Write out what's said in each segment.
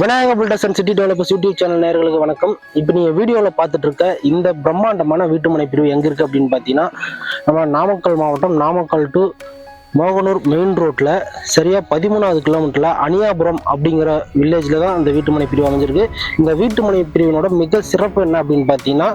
Vinayaka builders city developers YouTube channel நேர்களுக்கு வணக்கம். இப்போ நீங்கள் வீடியோவில் பார்த்துட்டு இருக்க இந்த பிரம்மாண்டமான வீட்டுமனை பிரிவு எங்கே இருக்குது அப்படின்னு பார்த்தீங்கன்னா நம்ம நாமக்கல் மாவட்டம் நாமக்கல் டு மோகனூர் மெயின் ரோட்டில் சரியாக பதிமூணாவது கிலோமீட்டரில் அணியாபுரம் அப்படிங்கிற வில்லேஜில் தான் அந்த வீட்டுமனை பிரிவு அமைஞ்சிருக்கு. இந்த வீட்டுமனை பிரிவினோட மிக சிறப்பு என்ன அப்படின்னு பார்த்தீங்கன்னா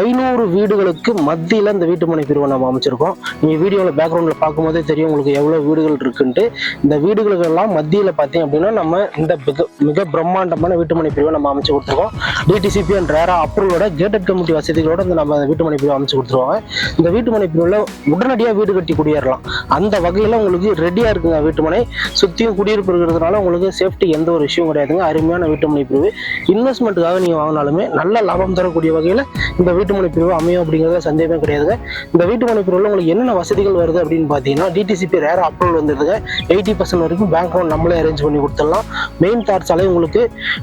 ஐநூறு வீடுகளுக்கு மத்தியில் இந்த வீட்டுமனை பிரிவை நம்ம அமைச்சிருக்கோம். நீங்கள் வீடியோவில் பேக்ரவுண்டில் பார்க்கும்போதே தெரியும் உங்களுக்கு எவ்வளோ வீடுகள் இருக்குன்ட்டு. இந்த வீடுகளுக்கெல்லாம் மத்தியில் பார்த்தீங்க அப்படின்னா நம்ம இந்த மிக மிக பிரம்மாண்டமான வீட்டுமனை பிரிவை நம்ம அமைச்சு கொடுத்துருக்கோம். டிடிசிபி அண்ட் ரேரா அப்ரூவலோட கேட்டட் கமிட்டி வசதிகளோட இந்த நம்ம வீட்டுமனை பிரிவு அமைச்சு கொடுத்துருவாங்க. இந்த வீட்டுமனை பிரிவில் உடனடியாக வீடு கட்டி குடியேறலாம். அந்த வகையில் உங்களுக்கு ரெடியாக இருக்குங்க வீட்டுமனை சுற்றியும் குடியிருப்பு இருக்கிறதுனால உங்களுக்கு சேஃப்டி எந்த ஒரு விஷயம் கிடையாதுங்க. அருமையான வீட்டுமனை பிரிவு. இன்வெஸ்ட்மெண்ட்டுக்காக நீங்கள் வாங்கினாலுமே நல்ல லாபம் தரக்கூடிய வகையில் இந்த வீட்டுமனை பிரிவு அமையும் அப்படிங்கிறத சந்தேகமே கிடையாதுங்க. இந்த வீட்டுமனை பிரிவில் உங்களுக்கு என்னென்ன வசதிகள் வருது அப்படின்னு பார்த்தீங்கன்னா டிடிசிபி ரேர் அப்ரூவல் வந்துருதுங்க. எயிட்டி பர்சன்ட் வரைக்கும் பேங்க் லோன் நம்மளே அரேஞ்ச் பண்ணி கொடுத்துடலாம். மெயின் தார் சாலை உங்களுக்கு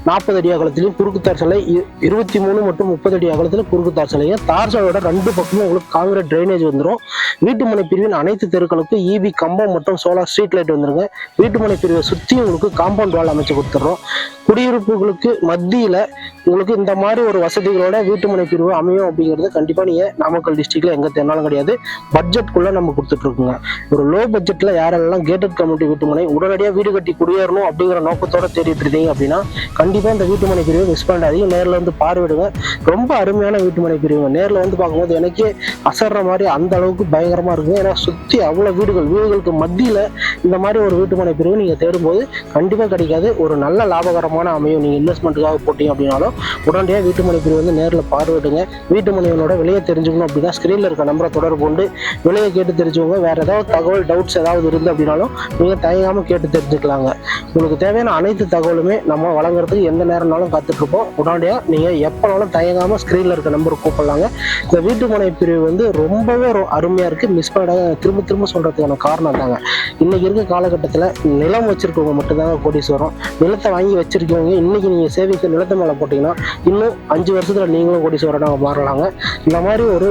நாற்பது அடி அகலத்திலையும் குறுக்கு தார் சாலை இருபத்தி மூணு மற்றும் முப்பது அடி அகலத்தில் குறுக்கு தார் சாலையும் தார் சாலையோட ரெண்டு பக்கமும் உங்களுக்கு காங்கிரீட் ட்ரைனேஜ் வந்துடும் வீட்டுமனை பிரிவின் அனைத்து தெருக்களுக்கும் இபி கம்பம் மற்றும் சோலார் ஸ்ட்ரீட் லைட் வந்துருங்க. வீட்டுமனை பிரிவை சுற்றி உங்களுக்கு காம்பவுண்ட் வால் அமைச்சு கொடுத்துட்றோம். குடியிருப்புகளுக்கு மத்தியில் உங்களுக்கு இந்த மாதிரி ஒரு வசதிகளோட வீட்டுமனை பிரிவு அமையும் அப்படிங்கிறது கண்டிப்பாக நீங்கள் நாமக்கல் டிஸ்ட்ரிக்ட்ல எங்கே தேனாலும் கிடையாது. பட்ஜெட்குள்ளே நம்ம கொடுத்துட்ருக்குங்க. ஒரு லோ பட்ஜெட்டில் யாரெல்லாம் கேட்டட் கம்யூனிட்டி வீட்டுமனை உடனடியாக வீடு கட்டி குடியேறணும் அப்படிங்கிற நோக்கத்தோட தேடிட்டு இருந்தீங்க அப்படின்னா கண்டிப்பாக இந்த வீட்டுமனை பிரிவை மிஸ் பண்ணாதீங்க. நேரில் வந்து பார்வையிடுங்க. ரொம்ப அருமையான வீட்டுமனை பிரிவுங்க. நேரில் வந்து பார்க்கும்போது எனக்கே அசர்ற மாதிரி அந்த அளவுக்கு பயங்கரமாக இருக்குங்க. ஏன்னா சுற்றி அவ்வளோ வீடுகள் வீடுகளுக்கு மத்தியில் இந்த மாதிரி ஒரு வீட்டுமனை பிரிவு நீங்கள் தேடும்போது கண்டிப்பாக கிடைக்காது. ஒரு நல்ல லாபகரமான அமையும். நீங்கள் இன்வெஸ்ட்மெண்ட்டுக்காக போட்டீங்க அப்படின்னாலும் உடனடியாக வீட்டுமனை பிரிவு வந்து நேரில் பார்வையிடுங்க. வீட்டுமனைகளோட விலையை தெரிஞ்சுக்கணும் அப்படின்னா ஸ்க்ரீனில் இருக்க நம்பரை தொடர்பு கொண்டு விலையை கேட்டு தெரிஞ்சுக்கோங்க. வேறு ஏதாவது தகவல் டவுட்ஸ் ஏதாவது இருந்து அப்படின்னாலும் நீங்கள் தயங்காமல் கேட்டு தெரிஞ்சுக்கலாங்க. உங்களுக்கு தேவையான அனைத்து தகவலுமே நம்ம வழங்குறதுக்கு எந்த நேரம்னாலும் காத்துட்ருப்போம். உடனடியாக நீங்கள் எப்போனாலும் தயங்காமல் ஸ்க்ரீனில் இருக்க நம்பருக்கு கூப்பிடலாங்க. இந்த வீட்டுமனை பிரிவு வந்து ரொம்பவே அருமையாக இருக்குது மிஸ் பண்ணாத திரும்ப திரும்ப சொல்கிறதுக்கான காரணம் தாங்க இன்றைக்கி இருக்க காலகட்டத்தில் நிலம் வச்சுருக்கவங்க மட்டும்தாங்க கோடீஸ்வரம் நிலத்தை வாங்கி வச்சுருக்கவங்க இன்றைக்கி நீங்கள் சேவிக்க நிலத்தை மேலே போட்டு பார்த்தீங்கன்னா இன்னும் அஞ்சு வருஷத்தில் நீங்களும் கோடீஸ்வரனாக மாறலாங்க. இந்த மாதிரி ஒரு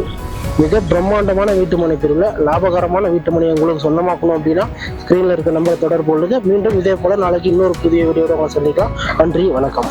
மிக பிரம்மாண்டமான வீட்டுமனை பிரிவில் லாபகரமான வீட்டுமனை உங்களுக்கு சொந்தமாக்கணும் அப்படின்னா ஸ்க்ரீனில் இருக்க நம்பரை தொடர்பு கொள்ளுங்க. மீண்டும் இதே போல் நாளைக்கு இன்னொரு புதிய வீடியோட உங்களை சந்திக்கலாம். நன்றி வணக்கம்.